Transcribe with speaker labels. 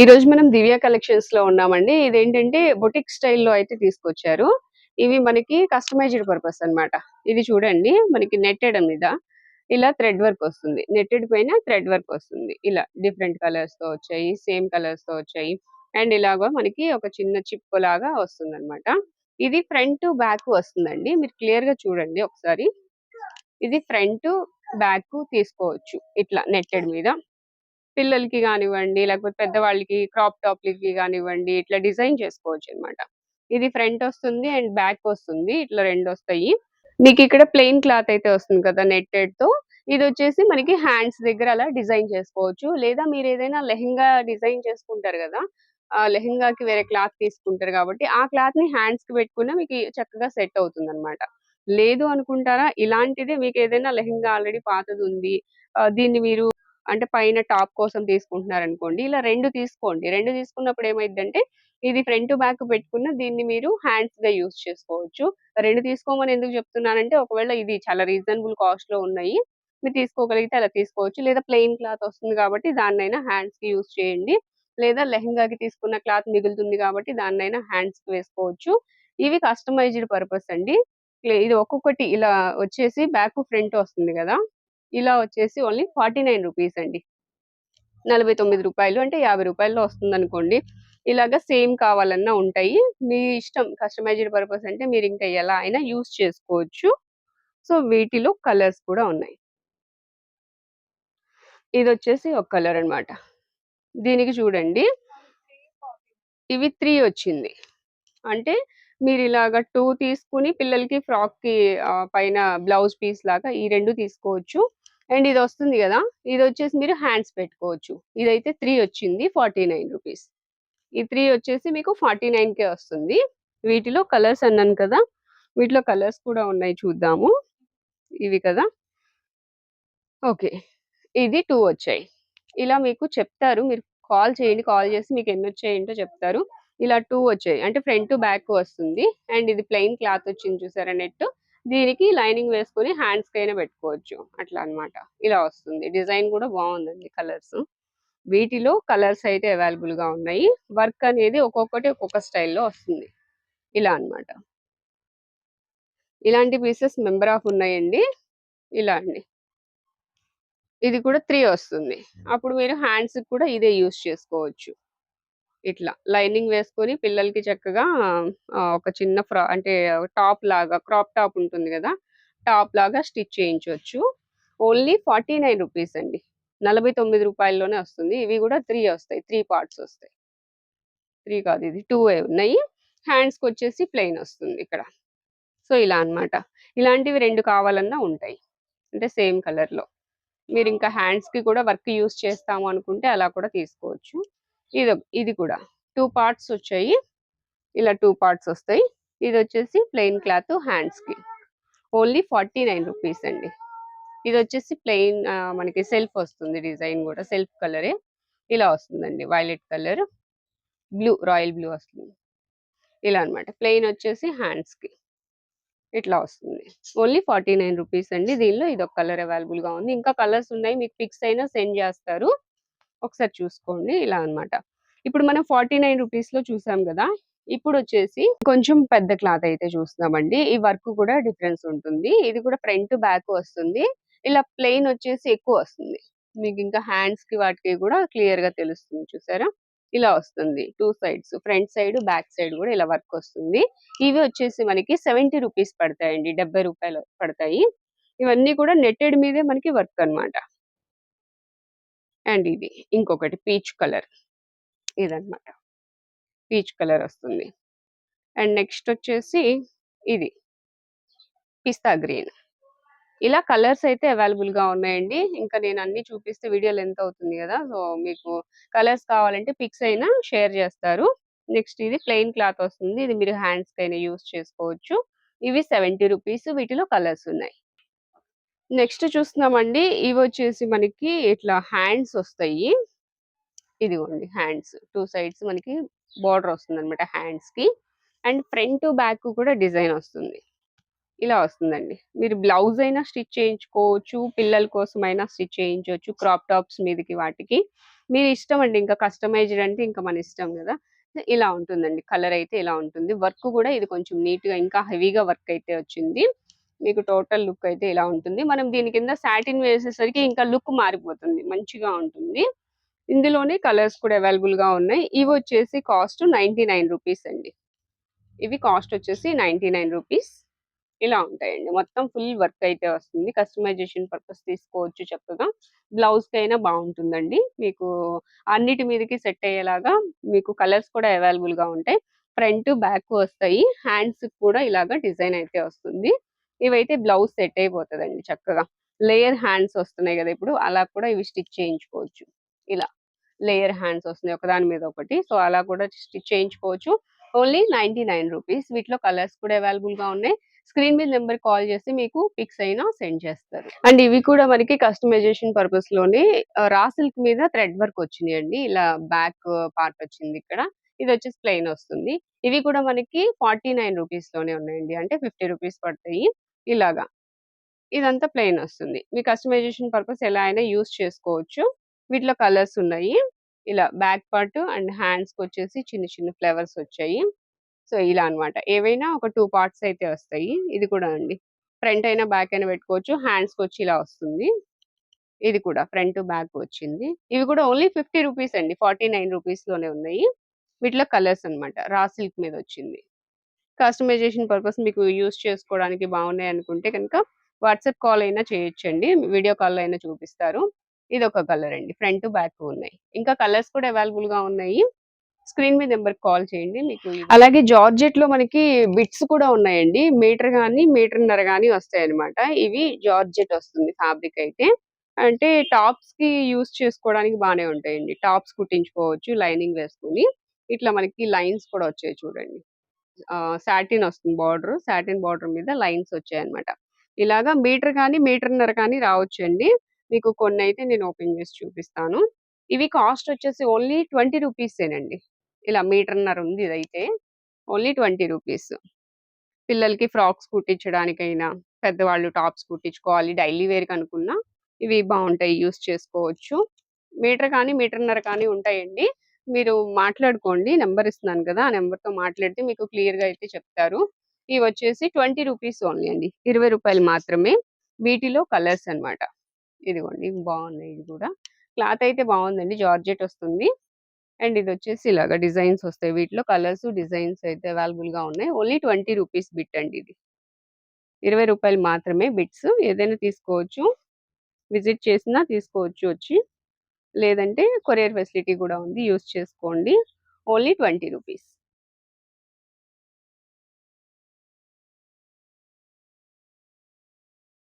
Speaker 1: ఈ రోజు మనం దివ్య కలెక్షన్స్లో ఉన్నామండి. ఇదేంటంటే బొటిక్ స్టైల్లో అయితే తీసుకొచ్చారు. ఇవి మనకి కస్టమైజ్డ్ పర్పస్ అన్నమాట. ఇది చూడండి మనకి నెట్టెడ్ మీద ఇలా థ్రెడ్ వర్క్ వస్తుంది. నెట్టెడ్ పైన థ్రెడ్ వర్క్ వస్తుంది. ఇలా డిఫరెంట్ కలర్స్తో వచ్చాయి సేమ్ కలర్స్తో వచ్చాయి. అండ్ ఇలాగా మనకి ఒక చిన్న చిప్ లాగా వస్తుంది అనమాట ఇది ఫ్రంట్ బ్యాక్ వస్తుందండి. మీరు క్లియర్గా చూడండి ఒకసారి. ఇది ఫ్రంట్ బ్యాక్ తీసుకోవచ్చు. ఇట్లా నెట్టెడ్ మీద. పిల్లలకి కానివ్వండి లేకపోతే పెద్దవాళ్ళకి క్రాప్ టాప్ లకి కానివ్వండి ఇట్లా డిజైన్ చేసుకోవచ్చు అన్నమాట ఇది ఫ్రంట్ వస్తుంది అండ్ బ్యాక్ వస్తుంది ఇట్లా రెండు వస్తాయి. మీకు ఇక్కడ ప్లెయిన్ క్లాత్ అయితే వస్తుంది కదా నెట్టెడ్తో ఇది వచ్చేసి మనకి హ్యాండ్స్ దగ్గర అలా డిజైన్ చేసుకోవచ్చు. లేదా మీరు ఏదైనా లెహంగా డిజైన్ చేసుకుంటారు కదా లెహంగాకి వేరే క్లాత్ తీసుకుంటారు కాబట్టి ఆ క్లాత్ని హ్యాండ్స్కి పెట్టుకున్నా మీకు చక్కగా సెట్ అవుతుంది అనమాట లేదు అనుకుంటారా? ఇలాంటిదే మీకు ఏదైనా లెహంగా ఆల్రెడీ పాతది ఉంది. దీన్ని మీరు అంటే పైన టాప్ కోసం తీసుకుంటున్నారు అనుకోండి ఇలా రెండు తీసుకోండి. రెండు తీసుకున్నప్పుడు ఏమైందంటే ఇది ఫ్రంట్ బ్యాక్ పెట్టుకున్న దీన్ని మీరు హ్యాండ్స్గా యూస్ చేసుకోవచ్చు. రెండు తీసుకోమని ఎందుకు చెప్తున్నానంటే ఒకవేళ ఇది చాలా రీజనబుల్ కాస్ట్లో ఉన్నాయి మీరు తీసుకోగలిగితే అలా తీసుకోవచ్చు. లేదా ప్లెయిన్ క్లాత్ వస్తుంది కాబట్టి దాన్నైనా హ్యాండ్స్కి యూస్ చేయండి. లేదా లెహంగాకి తీసుకున్న క్లాత్ మిగులుతుంది కాబట్టి దాన్నైనా హ్యాండ్స్కి వేసుకోవచ్చు. ఇవి కస్టమైజ్డ్ పర్పస్ అండి. ఇది ఒక్కొక్కటి ఇలా వచ్చేసి బ్యాక్ ఫ్రంట్ వస్తుంది కదా. ఇలా వచ్చేసి ఓన్లీ ఫార్టీ నైన్ రూపీస్ అండి. నలభై తొమ్మిది రూపాయలు అంటే యాభై రూపాయల్లో వస్తుంది అనుకోండి ఇలాగా సేమ్ కావాలన్నా ఉంటాయి. మీ ఇష్టం కస్టమైజ్డ్ పర్పస్ అంటే మీరు ఇంకా ఎలా అయినా యూస్ చేసుకోవచ్చు. సో వీటిలో కలర్స్ కూడా ఉన్నాయి. ఇది వచ్చేసి ఒక కలర్ అన్నమాట. దీనికి చూడండి. ఇవి త్రీ వచ్చింది. అంటే మీరు ఇలాగ టూ తీసుకుని పిల్లలకి ఫ్రాక్కి పైన బ్లౌజ్ పీస్ లాగా ఈ రెండు తీసుకోవచ్చు. అండ్ ఇది వస్తుంది కదా ఇది వచ్చేసి మీరు హ్యాండ్స్ పెట్టుకోవచ్చు. ఇదైతే త్రీ వచ్చింది ఫార్టీ నైన్ రూపీస్. ఈ త్రీ వచ్చేసి మీకు ఫార్టీ నైన్ కే వస్తుంది. వీటిలో కలర్స్ అన్నాను కదా వీటిలో కలర్స్ కూడా ఉన్నాయి చూద్దాము. ఇవి కదా. ఓకే ఇది టూ వచ్చాయి. ఇలా మీకు చెప్తారు మీరు కాల్ చేయండి కాల్ చేసి మీకు ఎన్ని వచ్చాయంటో చెప్తారు. ఇలా టూ వచ్చాయి అంటే ఫ్రంట్ బ్యాక్ వస్తుంది. అండ్ ఇది ప్లెయిన్ క్లాత్ వచ్చింది చూసారా నెట్. దీనికి లైనింగ్ వేసుకొని హ్యాండ్స్ కైనా పెట్టుకోవచ్చు. అట్లా అన్నమాట. ఇలా వస్తుంది. డిజైన్ కూడా బాగుందండి కలర్స్. వీటిలో కలర్స్ అయితే అవైలబుల్గా ఉన్నాయి. వర్క్ అనేది ఒక్కొక్కటి ఒక్కొక్క స్టైల్లో వస్తుంది. ఇలా అన్నమాట. ఇలాంటి పీసెస్ మెంబర్ ఆఫ్ ఉన్నాయండి. ఇలా అండి. ఇది కూడా త్రీ వస్తుంది. అప్పుడు మీరు హ్యాండ్స్ కూడా ఇదే యూస్ చేసుకోవచ్చు. ఇట్లా లైనింగ్ వేసుకొని పిల్లలకి చక్కగా ఒక చిన్న ఫ్రా అంటే టాప్ లాగా క్రాప్ టాప్ ఉంటుంది కదా టాప్ లాగా స్టిచ్ చేయించవచ్చు ఓన్లీ ఫార్టీ నైన్ రూపీస్ అండి. నలభై తొమ్మిది రూపాయల్లోనే వస్తుంది. ఇవి కూడా త్రీ వస్తాయి త్రీ పార్ట్స్ వస్తాయి. త్రీ కాదు ఇది టూ ఉన్నాయి. హ్యాండ్స్కి వచ్చేసి ప్లెయిన్ వస్తుంది ఇక్కడ. సో ఇలా అన్నమాట. ఇలాంటివి రెండు కావాలన్నా ఉంటాయి. అంటే సేమ్ కలర్లో మీరు ఇంకా హ్యాండ్స్కి కూడా వర్క్ యూస్ చేస్తాము అనుకుంటే అలా కూడా తీసుకోవచ్చు. ఇది ఇది కూడా. టూ పార్ట్స్ వచ్చాయి. ఇలా టూ పార్ట్స్ వస్తాయి. ఇది వచ్చేసి ప్లెయిన్ క్లాత్ హ్యాండ్స్కి. ఓన్లీ ఫార్టీ నైన్ రూపీస్ అండి. ఇది వచ్చేసి ప్లెయిన్ మనకి సెల్ఫ్ వస్తుంది డిజైన్ కూడా. సెల్ఫ్ కలరే ఇలా వస్తుందండి. Violet colour blue royal blue వస్తుంది. ఇలా అన్నమాట. ప్లెయిన్ వచ్చేసి హ్యాండ్స్కి. ఇట్లా వస్తుంది. ఓన్లీ ఫార్టీ నైన్ రూపీస్ అండి. దీనిలో ఇది ఒక కలర్ అవైలబుల్గా ఉంది. ఇంకా కలర్స్ ఉన్నాయి. మీకు పిక్స్ అయినా సెండ్ చేస్తారు. ఒకసారి చూసుకోండి ఇలా అన్నమాట. ఇప్పుడు మనం ఫార్టీ నైన్ రూపీస్లో చూసాం కదా! ఇప్పుడు వచ్చేసి కొంచెం పెద్ద క్లాత్ అయితే చూస్తున్నామండి. ఈ వర్క్ కూడా డిఫరెన్స్ ఉంటుంది. ఇది కూడా ఫ్రంట్ బ్యాక్ వస్తుంది. ఇలా ప్లెయిన్ వచ్చేసి ఎక్కువ వస్తుంది. మీకు ఇంకా హ్యాండ్స్కి వాటికి కూడా క్లియర్గా తెలుస్తుంది చూసారా? ఇలా వస్తుంది. Two sides front side back side కూడా ఇలా వర్క్ వస్తుంది. ఇవి వచ్చేసి మనకి సెవెంటీ రూపీస్ పడతాయండి. డెబ్బై రూపాయలు పడతాయి. ఇవన్నీ కూడా నెట్టెడ్ మీదే మనకి వర్క్ అన్నమాట. అండ్ ఇది ఇంకొకటి పీచ్ కలర్. ఇదన్నమాట. పీచ్ కలర్ వస్తుంది. అండ్ నెక్స్ట్ వచ్చేసి ఇది. పిస్తా గ్రీన్. ఇలా కలర్స్ అయితే అవైలబుల్గా ఉన్నాయండి. ఇంకా నేను అన్ని చూపిస్తే వీడియో లెంత్ అవుతుంది కదా సో మీకు కలర్స్ కావాలంటే పిక్స్ అయినా షేర్ చేస్తారు. నెక్స్ట్ ఇది ప్లెయిన్ క్లాత్ వస్తుంది. ఇది మీరు హ్యాండ్స్ అయినా యూస్ చేసుకోవచ్చు. ఇవి సెవెంటీ రూపీస్ వీటిలో కలర్స్ ఉన్నాయి. నెక్స్ట్ చూస్తున్నామండి. ఇవి వచ్చేసి మనకి ఇట్లా హ్యాండ్స్ వస్తాయి. ఇదిగోండి హ్యాండ్స్. టూ సైడ్స్ మనకి బార్డర్ వస్తుంది అనమాట హ్యాండ్స్కి అండ్ ఫ్రంట్ బ్యాక్ కూడా డిజైన్ వస్తుంది. ఇలా వస్తుందండి. మీరు బ్లౌజ్ అయినా స్టిచ్ చేయించుకోవచ్చు. పిల్లల కోసం అయినా స్టిచ్ చేయించవచ్చు. క్రాప్ టాప్స్ మీదకి వాటికి. మీరు ఇష్టం అండి. ఇంకా కస్టమైజ్డ్ అంటే ఇంకా మన ఇష్టం కదా. ఇలా ఉంటుందండి. కలర్ అయితే ఇలా ఉంటుంది. వర్క్ కూడా ఇది కొంచెం నీట్గా ఇంకా హెవీగా వర్క్ అయితే వచ్చింది. మీకు టోటల్ లుక్ అయితే ఇలా ఉంటుంది. మనం దీని కింద సాటిన్ వేసేసరికి ఇంకా లుక్ మారిపోతుంది. మంచిగా ఉంటుంది. ఇందులోనే కలర్స్ కూడా అవైలబుల్గా ఉన్నాయి. ఇవి వచ్చేసి కాస్ట్ నైన్టీ నైన్ రూపీస్ అండి. ఇవి కాస్ట్ వచ్చేసి నైన్టీ నైన్ రూపీస్. ఇలా ఉంటాయండి. మొత్తం ఫుల్ వర్క్ అయితే వస్తుంది. కస్టమైజేషన్ పర్పస్ తీసుకోవచ్చు చక్కగా. బ్లౌజ్కి అయినా బాగుంటుందండి. మీకు అన్నిటి మీదకి సెట్ అయ్యేలాగా మీకు కలర్స్ కూడా అవైలబుల్గా ఉంటాయి. ఫ్రంట్ బ్యాక్ వస్తాయి. హ్యాండ్స్ కూడా ఇలాగా డిజైన్ అయితే వస్తుంది. ఇవైతే బ్లౌజ్ సెట్ అయిపోతుందండి చక్కగా. లేయర్ హ్యాండ్స్ వస్తున్నాయి కదా ఇప్పుడు అలా కూడా ఇవి స్టిచ్ చేయించుకోవచ్చు. ఇలా లేయర్ హ్యాండ్స్ వస్తున్నాయి ఒకదాని మీద ఒకటి. సో అలా కూడా స్టిచ్ చేయించుకోవచ్చు. Only ninety nine rupees. వీటిలో కలర్స్ కూడా అవైలబుల్గా ఉన్నాయి. స్క్రీన్ మీద నెంబర్ కాల్ చేసి మీకు పిక్స్ అయినా సెండ్ చేస్తారు. అండ్ ఇవి కూడా మనకి కస్టమైజేషన్ పర్పస్లోనే రా సిల్క్ మీద థ్రెడ్ వర్క్ వచ్చినాయి అండి ఇలా బ్యాక్ పార్ట్ వచ్చింది ఇక్కడ. ఇది వచ్చేసి ప్లెయిన్ వస్తుంది. ఇవి కూడా మనకి ఫార్టీ నైన్ రూపీస్లోనే ఉన్నాయండి. అంటే ఫిఫ్టీ రూపీస్ పడతాయి. ఇలాగా. ఇదంతా ప్లెయిన్ వస్తుంది. మీ కస్టమైజేషన్ పర్పస్ ఎలా అయినా యూస్ చేసుకోవచ్చు. వీటిలో కలర్స్ ఉన్నాయి. ఇలా బ్యాక్ పార్ట్ అండ్ హ్యాండ్స్కి వచ్చేసి చిన్న చిన్న ఫ్లవర్స్ వచ్చాయి. సో ఇలా అన్నమాట. ఏవైనా ఒక టూ పార్ట్స్ అయితే వస్తాయి. ఇది కూడా అండి. ఫ్రంట్ అయినా బ్యాక్ అయినా పెట్టుకోవచ్చు. హ్యాండ్స్కి వచ్చి ఇలా వస్తుంది. ఇది కూడా ఫ్రంట్ బ్యాక్ వచ్చింది. ఇవి కూడా ఓన్లీ ఫిఫ్టీ రూపీస్ అండి. ఫార్టీ నైన్ రూపీస్లోనే ఉన్నాయి. వీటిలో కలర్స్ అన్నమాట. రా సిల్క్ మీద వచ్చింది. కస్టమైజేషన్ పర్పస్ మీకు యూస్ చేసుకోవడానికి బాగున్నాయి అనుకుంటే కనుక వాట్సాప్ కాల్ అయినా చేయొచ్చండి. వీడియో కాల్ అయినా చూపిస్తారు. ఇది ఒక కలర్ అండి. ఫ్రంట్ బ్యాక్ ఉన్నాయి. ఇంకా కలర్స్ కూడా అవైలబుల్గా ఉన్నాయి. స్క్రీన్ మీద నెంబర్ కాల్ చేయండి. మీకు అలాగే జార్జెట్లో మనకి బిట్స్ కూడా ఉన్నాయండి. మీటర్ కానీ మీటర్న్నర కానీ వస్తాయి అనమాట ఇవి జార్జెట్ వస్తుంది ఫ్యాబ్రిక్ అయితే. అంటే టాప్స్కి యూస్ చేసుకోవడానికి బాగానే ఉంటాయండి. టాప్స్ కుట్టించుకోవచ్చు లైనింగ్ వేసుకుని. ఇట్లా మనకి లైన్స్ కూడా వచ్చాయి చూడండి. సాటిన్ వస్తుంది బార్డర్. సాటిన్ బార్డర్ మీద లైన్స్ వచ్చాయన్నమాట. ఇలాగా మీటర్ కానీ మీటర్న్నర కానీ రావచ్చు అండి మీకు కొన్ని అయితే నేను ఓపెన్ చేసి చూపిస్తాను. ఇవి కాస్ట్ వచ్చేసి ఓన్లీ ట్వంటీ రూపీసేనండి. ఇలా మీటర్న్నర ఉంది ఇదైతే. Only twenty rupees. పిల్లలకి ఫ్రాక్స్ కుట్టించడానికైనా పెద్దవాళ్ళు టాప్స్ కుట్టించుకోవాలి డైలీ వేర్ అనుకున్నా ఇవి బాగుంటాయి యూస్ చేసుకోవచ్చు. మీటర్ కానీ మీటర్న్నర కానీ ఉంటాయండి. మీరు మాట్లాడుకోండి నెంబర్ ఇస్తున్నాను కదా ఆ నెంబర్తో మాట్లాడితే మీకు క్లియర్గా అయితే చెప్తారు. ఇవి వచ్చేసి ట్వంటీ రూపీస్ ఓన్లీ అండి. ఇరవై రూపాయలు మాత్రమే వీటిలో కలర్స్ అన్నమాట. ఇదిగోండి బాగున్నాయి ఇది కూడా. క్లాత్ అయితే బాగుందండి జార్జెట్ వస్తుంది. అండ్ ఇది వచ్చేసి ఇలాగా డిజైన్స్ వస్తాయి. వీటిలో కలర్స్ డిజైన్స్ అయితే అవైలబుల్గా ఉన్నాయి. ఓన్లీ ట్వంటీ రూపీస్ బిట్ అండి ఇది. ఇరవై రూపాయలు మాత్రమే బిట్స్. ఏదైనా తీసుకోవచ్చు విజిట్ చేసినా తీసుకోవచ్చు వచ్చి లేదంటే కొరియర్ ఫెసిలిటీ కూడా ఉంది యూస్ చేసుకోండి. Only twenty rupees.